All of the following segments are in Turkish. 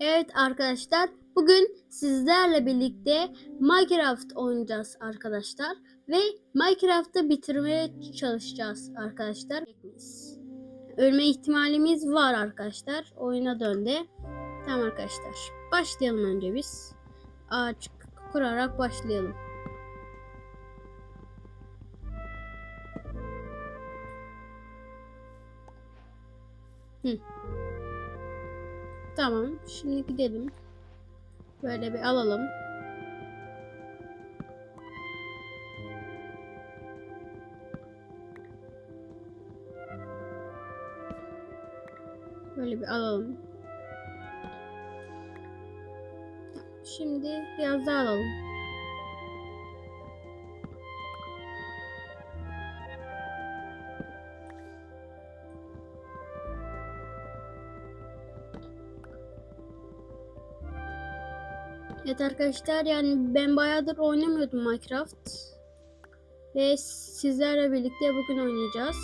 Evet arkadaşlar, bugün sizlerle birlikte Minecraft oynayacağız arkadaşlar ve Minecraft'ı bitirmeye çalışacağız arkadaşlar. Ölme ihtimalimiz var arkadaşlar. Oyuna döndü. Tamam arkadaşlar. Başlayalım önce biz. Ağaç kurarak başlayalım. Hı. Tamam. Şimdi gidelim. Böyle bir alalım. Böyle bir alalım. Şimdi biraz daha alalım. Evet arkadaşlar yani ben bayağıdır oynamıyordum Minecraft. Ve sizlerle birlikte bugün oynayacağız.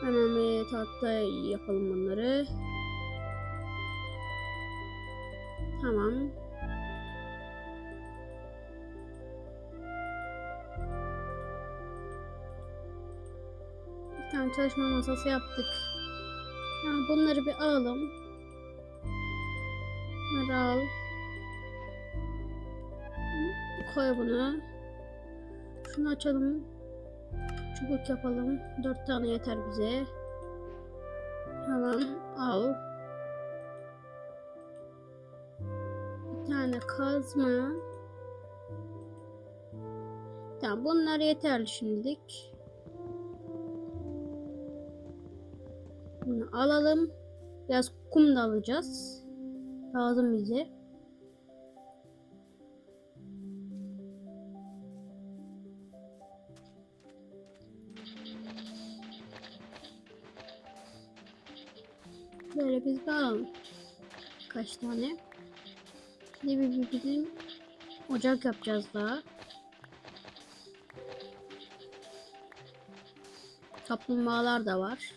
Hemen bir tahta yapalım bunları. Tamam. Bir tane çalışma masası yaptık. Yani bunları bir alalım. Bunları al. Koy bunu. Şunu açalım. Çubuk yapalım. Dört tane yeter bize. Tamam. Al. Bir tane kazma. Tamam bunlar yeterli şimdilik. Bunu alalım. Biraz kum da alacağız. Lazım bize. Böyle biz alalım. Kaç tane? Şimdi bir, bizim ocak yapacağız daha. Kaplumbağalar da var.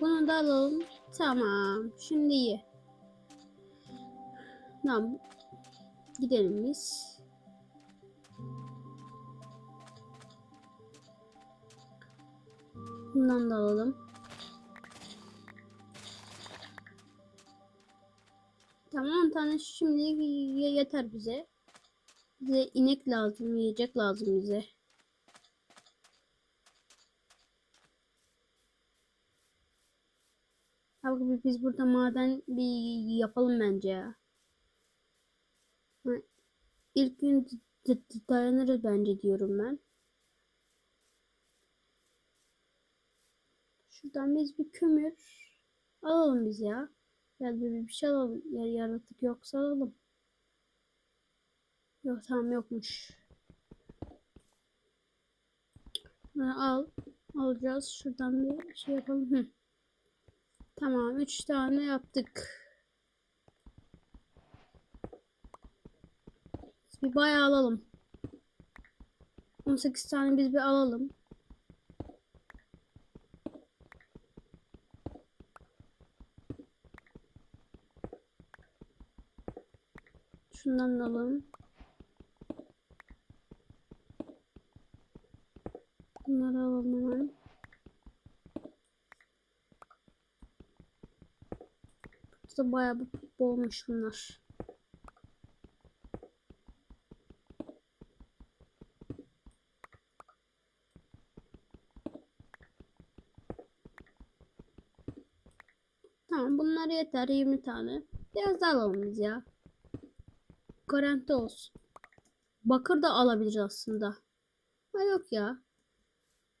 Bunu da alalım. Tamam. Şimdi iyi. Tamam. Gidelim biz. Bundan da alalım. Tamam 10 tane şimdi yeter bize. Bize inek lazım, yiyecek lazım bize. Abi biz burada maden bir yapalım bence ya. İlk gün dayanırız bence diyorum ben. Şuradan biz bir kömür alalım biz ya. Ya bir, bir şey alalım. Ya, yaratık yoksa alalım. Yok tamam yokmuş. Bunu al. Alacağız. Şuradan bir şey yapalım. Hı. Tamam. Üç tane yaptık. Biz bir bayağı alalım. 18 tane biz bir alalım. Şundan da alalım. Bunları alalım hemen. Burada bayağı bir bolmuş bunlar. Tamam bunlar yeter 20 tane. Biraz daha alalım biz ya. Garanti olsun. Bakır da alabiliriz aslında. Ha yok ya.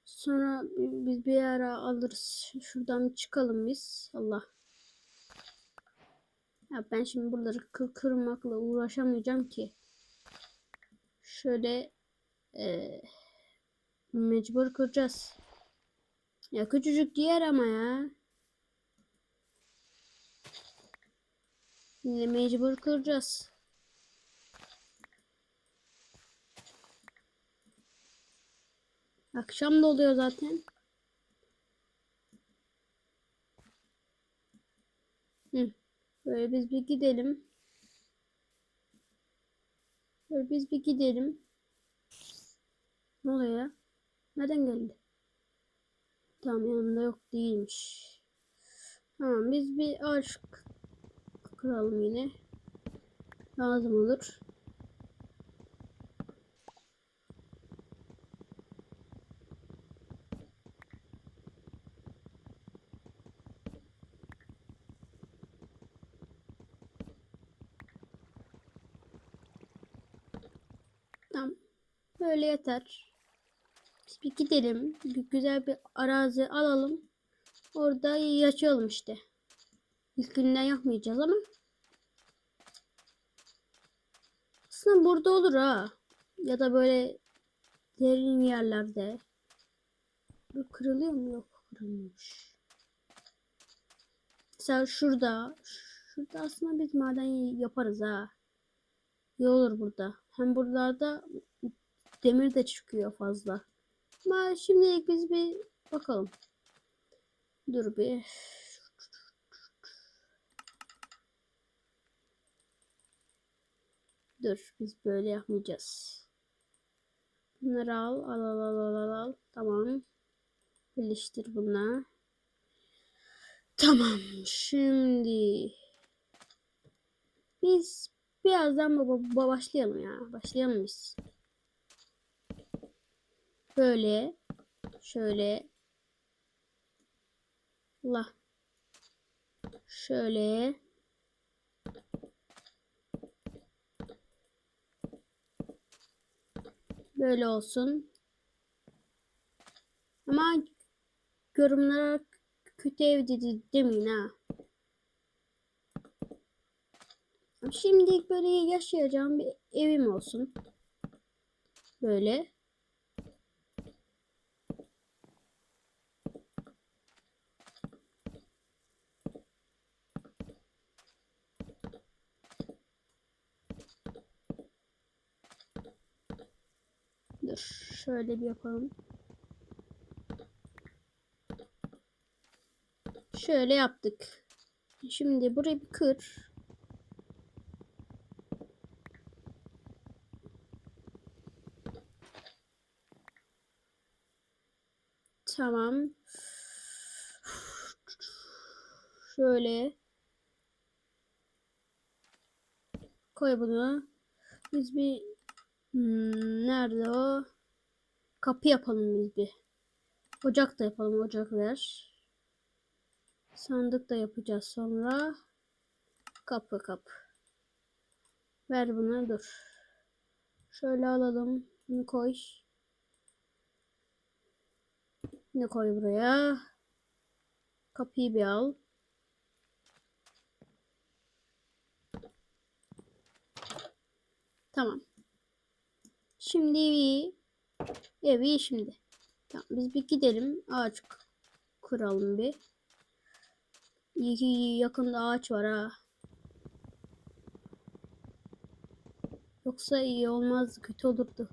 Sonra biz bir ara alırız. Şuradan çıkalım biz. Allah. Ya ben şimdi buraları kır kırmakla uğraşamayacağım ki. Şöyle e, mecbur kıracağız. Ya küçücük yer ama ya. Yine mecbur kıracağız. Akşam da oluyor zaten. Hı. Böyle biz bir gidelim. Böyle biz bir gidelim. Ne oluyor ya? Nereden geldi? Tamam yanımda yok değilmiş. Tamam biz bir ağaç kıralım yine. Lazım olur. Tamam. Böyle yeter. Biz bir gidelim. Bir güzel bir arazi alalım. Orada yaşayalım işte. İlk günden yapmayacağız ama. Aslında burada olur ha. Ya da böyle derin yerlerde. Bu kırılıyor mu? Yok kırılmıyormuş. Mesela şurada. Şurada aslında biz maden yaparız ha. İyi olur burada. Hem buralarda demir de çıkıyor fazla. Ama şimdilik biz bir bakalım. Dur bir. Dur biz böyle yapmayacağız. Bunları al al al al al al al. Tamam. Birleştir bunlar. Tamam. Şimdi biz birazdan baba, başlayalım ya. Başlayalım biz. Böyle şöyle Allah şöyle böyle olsun. Ama yorumlara kötü ev dedi demeyin ha. Şimdilik böyle yaşayacağım bir evim olsun. Böyle. Dur şöyle bir yapalım. Şöyle yaptık. Şimdi burayı bir kır. Tamam. Şöyle. Koy bunu. Biz bir hmm, nerede o? Kapı yapalım biz bir. Ocak da yapalım. Ocak ver. Sandık da yapacağız sonra. Kapı kapı. Ver bunu dur. Şöyle alalım. Bunu koy. Ne koy buraya? Kapıyı bir al. Tamam. Şimdi evi, evi şimdi. Tamam biz bir gidelim ağaç kuralım bir. İyi yakında ağaç var ha. Yoksa iyi olmaz kötü olurdu.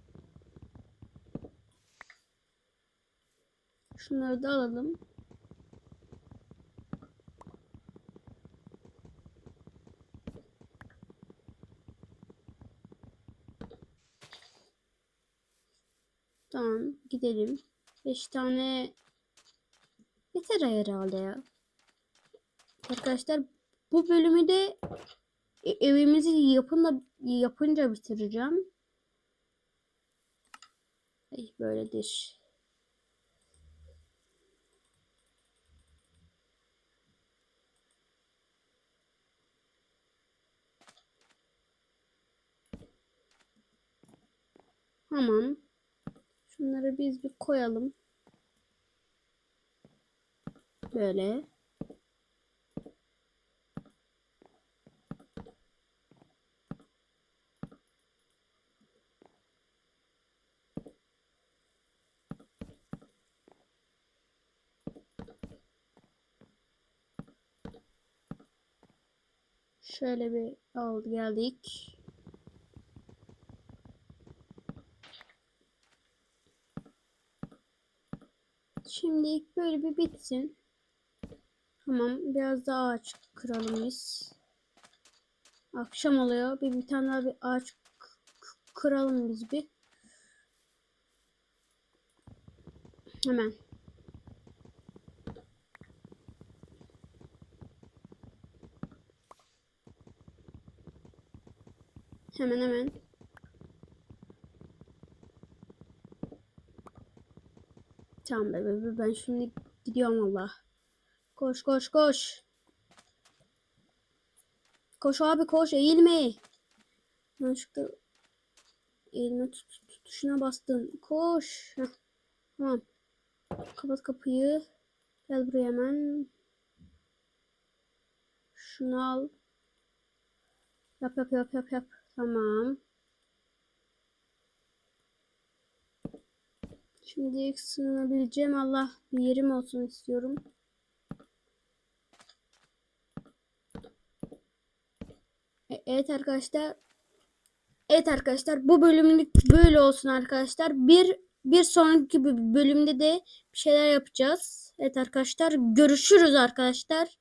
Şunları da alalım. Tamam gidelim. 5 tane yeter herhalde ya. Arkadaşlar bu bölümü de e- evimizi yapınla yapınca bitireceğim. Ay, böyledir. Tamam. Şunları biz bir koyalım. Böyle. Şöyle bir al geldik. Şimdi böyle bir bitsin. Tamam. Biraz daha ağaç kıralım biz. Akşam oluyor. Bir, bir tane daha bir ağaç kıralım biz bir. Hemen. Hemen hemen. Tamam bebe ben şimdi gidiyorum Allah. Koş koş koş. Koş abi koş eğilme. Yanlışlıkla eğilme tut, tut- tuşuna bastın. Koş. Heh. Tamam. Kapat kapıyı. Gel buraya hemen. Şunu al. Yap yap yap yap yap. Tamam. Şimdi sığınabileceğim Allah bir yerim olsun istiyorum. E- Evet arkadaşlar. Evet arkadaşlar bu bölümlük böyle olsun arkadaşlar. Bir bir sonraki bö- bölümde de bir şeyler yapacağız. Evet arkadaşlar görüşürüz arkadaşlar.